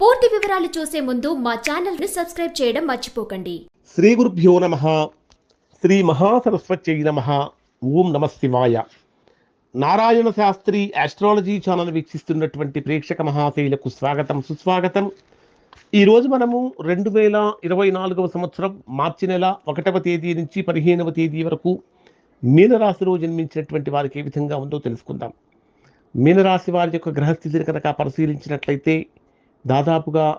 పూర్తి వివరాలు చూసే ముందు మా ఛానల్ని సబ్స్క్రైబ్ చేయడం మర్చిపోకండి. శ్రీ గురుభ్యో నమ. శ్రీ మహాసరస్వత్యై నమ. ఓం నమ శివాయ. నారాయణ శాస్త్రి ఆస్ట్రాలజీ ఛానల్ వీక్షిస్తున్నటువంటి ప్రేక్షక మహాశైలకు స్వాగతం సుస్వాగతం. ఈరోజు మనము రెండు వేల ఇరవై నాలుగవ సంవత్సరం మార్చి నెల ఒకటవ తేదీ నుంచి పదిహేనవ తేదీ వరకు మీనరాశిలో జన్మించినటువంటి వారికి ఏ విధంగా ఉందో తెలుసుకుందాం. మీనరాశి వారి యొక్క గ్రహస్థితిని కనుక పరిశీలించినట్లయితే దాదాపుగా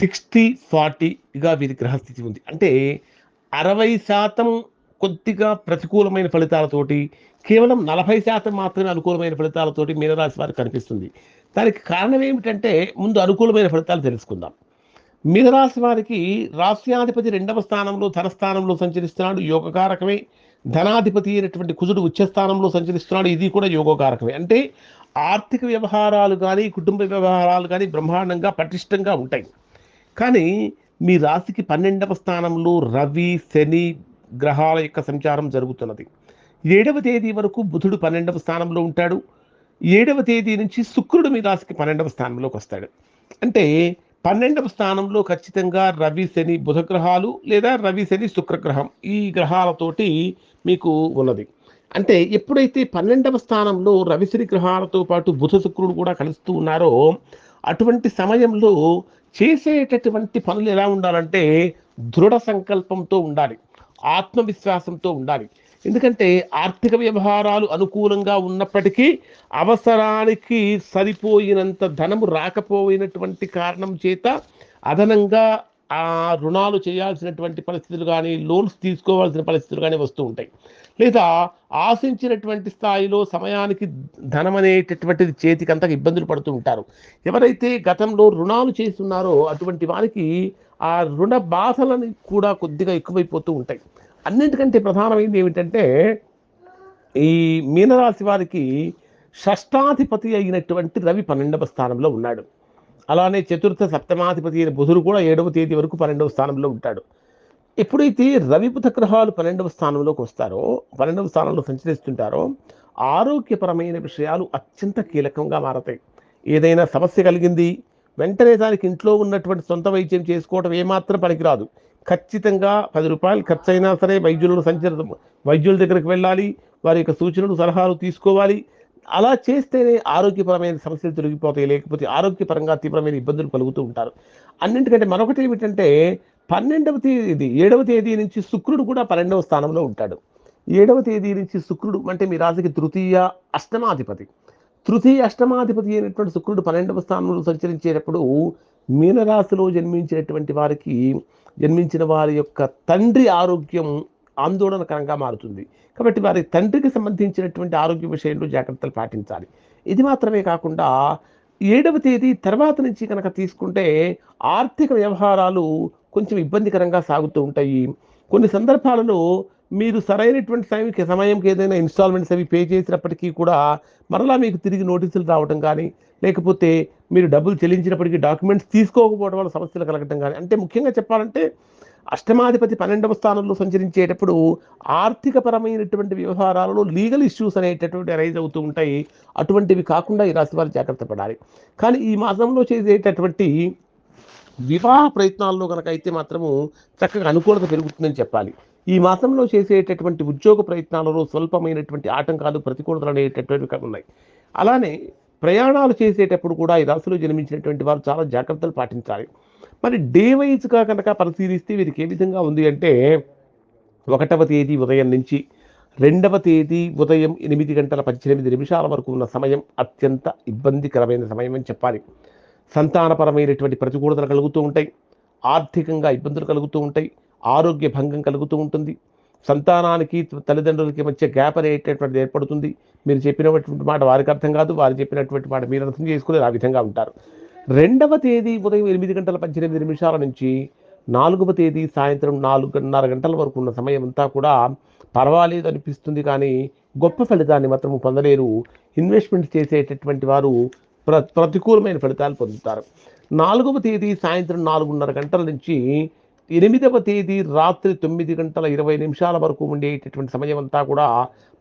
సిక్స్టీ ఫార్టీగా వీరి గ్రహస్థితి ఉంది. అంటే అరవై శాతం కొద్దిగా ప్రతికూలమైన ఫలితాలతోటి కేవలం నలభై శాతం మాత్రమే అనుకూలమైన ఫలితాలతోటి మీనరాశి వారికి కనిపిస్తుంది. దానికి కారణం ఏమిటంటే ముందు అనుకూలమైన ఫలితాలు తెలుసుకుందాం. మీనరాశి వారికి రాష్ట్రాధిపతి రెండవ స్థానంలో ధనస్థానంలో సంచరిస్తున్నాడు. యోగకారకమే. ధనాధిపతి అయినటువంటి కుజుడు ఉచ్చస్థానంలో సంచరిస్తున్నాడు. ఇది కూడా యోగకారకమే. అంటే ఆర్థిక వ్యవహారాలు కానీ కుటుంబ వ్యవహారాలు కానీ బ్రహ్మాండంగా పటిష్టంగా ఉంటాయి. కానీ మీ రాశికి పన్నెండవ స్థానంలో రవి శని గ్రహాల యొక్క సంచారం జరుగుతున్నది. ఏడవ తేదీ వరకు బుధుడు పన్నెండవ స్థానంలో ఉంటాడు. ఏడవ తేదీ నుంచి శుక్రుడు మీ రాశికి పన్నెండవ స్థానంలోకి వస్తాడు. అంటే పన్నెండవ స్థానంలో ఖచ్చితంగా రవి శని బుధగ్రహాలు లేదా రవి శని శుక్రగ్రహం ఈ గ్రహాలతోటి మీకు ఉన్నది. అంటే ఎప్పుడైతే పన్నెండవ స్థానంలో రవిశని గ్రహాలతో పాటు బుధ శుక్రుడు కూడా కలుస్తూ ఉన్నారో అటువంటి సమయంలో చేసేటటువంటి పనులు ఎలా ఉండాలంటే దృఢ సంకల్పంతో ఉండాలి ఆత్మవిశ్వాసంతో ఉండాలి. ఎందుకంటే ఆర్థిక వ్యవహారాలు అనుకూలంగా ఉన్నప్పటికీ అవసరానికి సరిపోయినంత ధనము రాకపోయినటువంటి కారణం చేత అదనంగా ఆ రుణాలు చేయాల్సినటువంటి పరిస్థితులు కానీ లోన్స్ తీసుకోవాల్సిన పరిస్థితులు కానీ వస్తూ ఉంటాయి. లేదా ఆశించినటువంటి స్థాయిలో సమయానికి ధనం అనేటటువంటిది చేతికి అంతగా ఇబ్బందులు పడుతూ ఉంటారు. ఎవరైతే గతంలో రుణాలు చేస్తున్నారో అటువంటి వారికి ఆ రుణ బాధలని కూడా కొద్దిగా ఎక్కువైపోతూ ఉంటాయి. అన్నింటికంటే ప్రధానమైనది ఏమిటంటే ఈ మీనరాశి వారికి షష్టాధిపతి అయినటువంటి రవి పన్నెండవ స్థానంలో ఉన్నాడు. అలానే చతుర్థ సప్తమాధిపతి అయిన బుధుడు కూడా ఏడవ తేదీ వరకు పన్నెండవ స్థానంలో ఉంటాడు. ఎప్పుడైతే రవి బుధ గ్రహాలు పన్నెండవ స్థానంలోకి వస్తారో పన్నెండవ స్థానంలో సంచరిస్తుంటారో ఆరోగ్యపరమైన విషయాలు అత్యంత కీలకంగా మారతాయి. ఏదైనా సమస్య కలిగింది వెంటనే దానికి ఇంట్లో ఉన్నటువంటి సొంత వైద్యం చేసుకోవడం ఏమాత్రం పనికిరాదు. ఖచ్చితంగా పది రూపాయలు ఖర్చు అయినా సరే వైద్యులను సంచర వైద్యుల దగ్గరికి వెళ్ళాలి వారి యొక్క సూచనలు సలహాలు తీసుకోవాలి. అలా చేస్తేనే ఆరోగ్యపరమైన సమస్యలు తొలగిపోతాయి లేకపోతే ఆరోగ్యపరంగా తీవ్రమైన ఇబ్బందులు కలుగుతూ ఉంటారు. అన్నింటికంటే మరొకటి ఏమిటంటే పన్నెండవ తేదీ ఏడవ తేదీ నుంచి శుక్రుడు కూడా పన్నెండవ స్థానంలో ఉంటాడు. ఏడవ తేదీ నుంచి శుక్రుడు అంటే మీ రాశికి తృతీయ అష్టమాధిపతి. తృతీయ అష్టమాధిపతి అయినటువంటి శుక్రుడు పన్నెండవ స్థానంలో సంచరించేటప్పుడు మీనరాశిలో జన్మించినటువంటి వారికి జన్మించిన వారి యొక్క తండ్రి ఆరోగ్యం ఆందోళనకరంగా మారుతుంది. కాబట్టి వారి తండ్రికి సంబంధించినటువంటి ఆరోగ్య విషయంలో జాగ్రత్తలు పాటించాలి. ఇది మాత్రమే కాకుండా ఏడవ తేదీ తర్వాత నుంచి కనుక తీసుకుంటే ఆర్థిక వ్యవహారాలు కొంచెం ఇబ్బందికరంగా సాగుతూ ఉంటాయి. కొన్ని సందర్భాలలో మీరు సరైనటువంటి టైంకి సమయంకి ఏదైనా ఇన్స్టాల్మెంట్స్ అవి పే చేసినప్పటికీ కూడా మరలా మీకు తిరిగి నోటీసులు రావడం కానీ లేకపోతే మీరు డబ్బులు చెల్లించినప్పటికీ డాక్యుమెంట్స్ తీసుకోకపోవడం వల్ల సమస్యలు కలగటం కానీ అంటే ముఖ్యంగా చెప్పాలంటే అష్టమాధిపతి పన్నెండవ స్థానంలో సంచరించేటప్పుడు ఆర్థికపరమైనటువంటి వ్యవహారాలలో లీగల్ ఇష్యూస్ అనేటటువంటి అరైజ్ అవుతూ ఉంటాయి. అటువంటివి కాకుండా ఈ రాశి వారు జాగ్రత్త పడాలి. కానీ ఈ మాసంలో చేసేటటువంటి వివాహ ప్రయత్నాల్లో కనుక అయితే మాత్రము చక్కగా అనుకూలత పెరుగుతుందని చెప్పాలి. ఈ మాసంలో చేసేటటువంటి ఉద్యోగ ప్రయత్నాలలో స్వల్పమైనటువంటి ఆటంకాలు ప్రతికూలతలు అనేటటువంటివి ఉన్నాయి. అలానే ప్రయాణాలు చేసేటప్పుడు కూడా ఈ రాశిలో జన్మించినటువంటి వారు చాలా జాగ్రత్తలు పాటించాలి. మరి డే వైజ్గా కనుక పరిశీలిస్తే వీరికి ఏ విధంగా ఉంది అంటే ఒకటవ తేదీ ఉదయం నుంచి రెండవ తేదీ ఉదయం ఎనిమిది గంటల పద్దెనిమిది నిమిషాల వరకు ఉన్న సమయం అత్యంత ఇబ్బందికరమైన సమయం అని చెప్పాలి. సంతానపరమైనటువంటి ప్రతికూలతలు కలుగుతూ ఉంటాయి. ఆర్థికంగా ఇబ్బందులు కలుగుతూ ఉంటాయి. ఆరోగ్య భంగం కలుగుతూ ఉంటుంది. సంతానానికి తల్లిదండ్రులకి మధ్య గ్యాప్ అనేటటువంటిది ఏర్పడుతుంది. మీరు చెప్పినటువంటి మాట వారికి అర్థం కాదు. వారు చెప్పినటువంటి మాట మీరు అర్థం చేసుకునే ఆ విధంగా ఉంటారు. రెండవ తేదీ ఉదయం ఎనిమిది గంటల పద్దెనిమిది నిమిషాల నుంచి నాలుగవ తేదీ సాయంత్రం నాలుగున్నర గంటల వరకు ఉన్న సమయం అంతా కూడా పర్వాలేదు అనిపిస్తుంది కానీ గొప్ప ఫలితాన్ని మాత్రం పొందలేరు. ఇన్వెస్ట్మెంట్ చేసేటటువంటి వారు ప్ర ప్రతికూలమైన ఫలితాలు పొందుతారు. నాలుగవ తేదీ సాయంత్రం నాలుగున్నర గంటల నుంచి ఎనిమిదవ తేదీ రాత్రి తొమ్మిది గంటల ఇరవై నిమిషాల వరకు ఉండేటటువంటి సమయం అంతా కూడా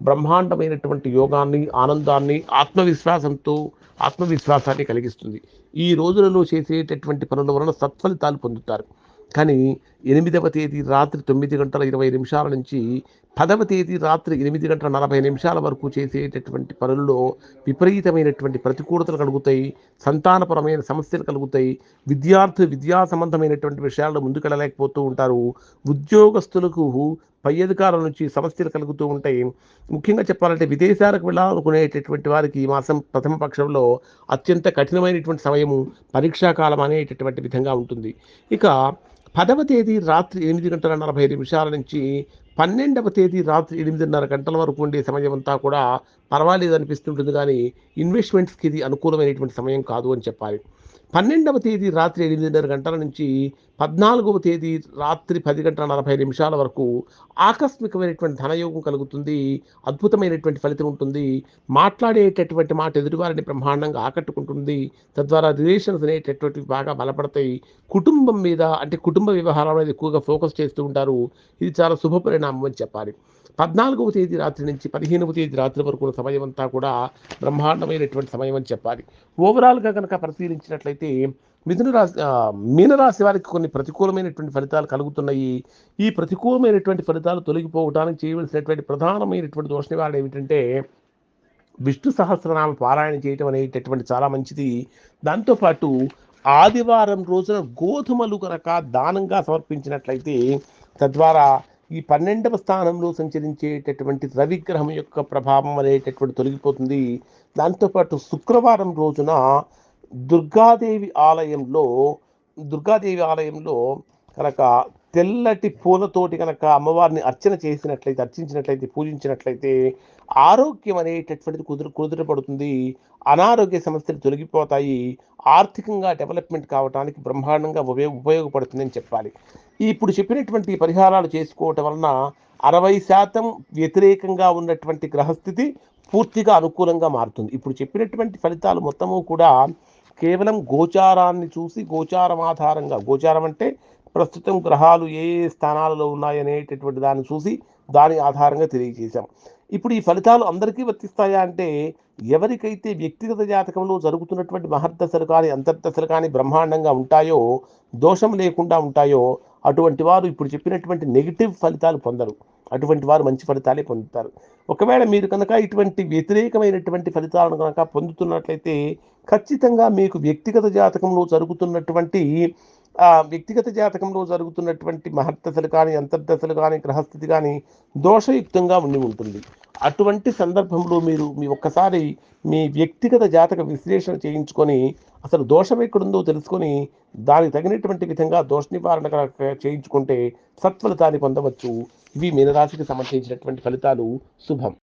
బ్రహ్మాండమైనటువంటి యోగాన్ని ఆనందాన్ని ఆత్మవిశ్వాసంతో ఆత్మవిశ్వాసాన్ని కలిగిస్తుంది. ఈ రోజులలో చేసేటటువంటి పనుల వలన సత్ఫలితాలు పొందుతారు. కానీ ఎనిమిదవ తేదీ రాత్రి తొమ్మిది గంటల ఇరవై నిమిషాల నుంచి పదవ తేదీ రాత్రి ఎనిమిది గంటల నలభై నిమిషాల వరకు చేసేటటువంటి పనుల్లో విపరీతమైనటువంటి ప్రతికూలతలు కలుగుతాయి సంతానపరమైన సమస్యలు కలుగుతాయి విద్యార్థులు విద్యా సంబంధమైనటువంటి విషయాల్లో ముందుకెళ్ళలేకపోతూ ఉంటారు ఉద్యోగస్తులకు పై అధికారుల నుంచి సమస్యలు కలుగుతూ ఉంటాయి. ముఖ్యంగా చెప్పాలంటే విదేశాలకు వెళ్ళాలనుకునేటటువంటి వారికి ఈ మాసం ప్రథమ పక్షంలో అత్యంత కఠినమైనటువంటి సమయము పరీక్షాకాలం అనేటటువంటి విధంగా ఉంటుంది. ఇక పదవ తేదీ రాత్రి ఎనిమిది గంటల నలభై నిమిషాల నుంచి పన్నెండవ తేదీ రాత్రి ఎనిమిదిన్నర గంటల వరకు ఉండే సమయం అంతా కూడా పర్వాలేదు అనిపిస్తుంటుంది కానీ ఇన్వెస్ట్మెంట్స్కి ఇది అనుకూలమైనటువంటి సమయం కాదు అని చెప్పాలి. పన్నెండవ తేదీ రాత్రి ఎనిమిదిన్నర గంటల నుంచి పద్నాలుగవ తేదీ రాత్రి పది గంటల నలభై నిమిషాల వరకు ఆకస్మికమైనటువంటి ధనయోగం కలుగుతుంది అద్భుతమైనటువంటి ఫలితం ఉంటుంది. మాట్లాడేటటువంటి మాట ఎదుటివారిని బ్రహ్మాండంగా ఆకట్టుకుంటుంది. తద్వారా రిలేషన్స్ అనేటటువంటివి బాగా బలపడతాయి. కుటుంబం మీద అంటే కుటుంబ వ్యవహారం మీద ఎక్కువగా ఫోకస్ చేస్తూ ఉంటారు. ఇది చాలా శుభ పరిణామం అని చెప్పాలి. పద్నాలుగవ తేదీ రాత్రి నుంచి పదిహేనవ తేదీ రాత్రి వరకు సమయం అంతా కూడా బ్రహ్మాండమైనటువంటి సమయం అని చెప్పాలి. ఓవరాల్గా కనుక పరిశీలించినట్లయితే మిథున రాశి మీనరాశి వారికి కొన్ని ప్రతికూలమైనటువంటి ఫలితాలు కలుగుతున్నాయి. ఈ ప్రతికూలమైనటువంటి ఫలితాలు తొలగిపోవడానికి చేయవలసినటువంటి ప్రధానమైనటువంటి దోష నివారణ ఏమిటంటే విష్ణు సహస్రనామ పారాయణ చేయటం అనేటటువంటి చాలా మంచిది. దాంతోపాటు ఆదివారం రోజున గోధుమలు కనుక దానంగా సమర్పించినట్లయితే తద్వారా ఈ పన్నెండవ స్థానంలో సంచరించేటటువంటి రవిగ్రహం యొక్క ప్రభావం అనేటటువంటి తొలగిపోతుంది. దాంతోపాటు శుక్రవారం రోజున దుర్గాదేవి ఆలయంలో దుర్గాదేవి ఆలయంలో కనుక తెల్లటి పూలతోటి కనుక అమ్మవారిని అర్చన చేసినట్లయితే అర్చించినట్లయితే పూజించినట్లయితే ఆరోగ్యం అనేటటువంటిది కుదురు కుదురపడుతుంది అనారోగ్య సమస్యలు తొలగిపోతాయి. ఆర్థికంగా డెవలప్మెంట్ కావడానికి బ్రహ్మాండంగా ఉపయోగ ఉపయోగపడుతుందని చెప్పాలి. ఇప్పుడు చెప్పినటువంటి పరిహారాలు చేసుకోవటం వలన అరవై శాతం వ్యతిరేకంగా ఉన్నటువంటి గ్రహస్థితి పూర్తిగా అనుకూలంగా మారుతుంది. ఇప్పుడు చెప్పినటువంటి ఫలితాలు మొత్తము కూడా కేవలం గోచారాన్ని చూసి గోచారం ఆధారంగా గోచారం అంటే ప్రస్తుతం గ్రహాలు ఏ ఏ స్థానాలలో ఉన్నాయనేటటువంటి దాన్ని చూసి దాని ఆధారంగా తెలియజేశాం. ఇప్పుడు ఈ ఫలితాలు అందరికీ వర్తిస్తాయా అంటే ఎవరికైతే వ్యక్తిగత జాతకంలో జరుగుతున్నటువంటి మహర్దశలు కానీ అంతర్దశలు కానీ బ్రహ్మాండంగా ఉంటాయో దోషం లేకుండా ఉంటాయో అటువంటి వారు ఇప్పుడు చెప్పినటువంటి నెగిటివ్ ఫలితాలు పొందరు. అటువంటి వారు మంచి ఫలితాలే పొందుతారు. ఒకవేళ మీరు కనుక ఇటువంటి వ్యతిరేకమైనటువంటి ఫలితాలను కనుక పొందుతున్నట్లయితే ఖచ్చితంగా మీకు వ్యక్తిగత జాతకంలో జరుగుతున్నటువంటి ఆ వ్యక్తిగత జాతకంలో జరుగుతున్నటువంటి మహర్దశలు కానీ అంతర్దశలు కానీ గ్రహస్థితి కానీ దోషయుక్తంగా ఉండి ఉంటుంది. అటువంటి సందర్భంలో మీరు మీ ఒక్కసారి మీ వ్యక్తిగత జాతక విశ్లేషణ చేయించుకొని అసలు దోషం ఎక్కడుందో తెలుసుకొని దానికి తగినటువంటి విధంగా దోష నివారణ చేయించుకుంటే సత్ఫలితాన్ని పొందవచ్చు. ఇవి మీనరాశికి సంబంధించినటువంటి ఫలితాలు. శుభం.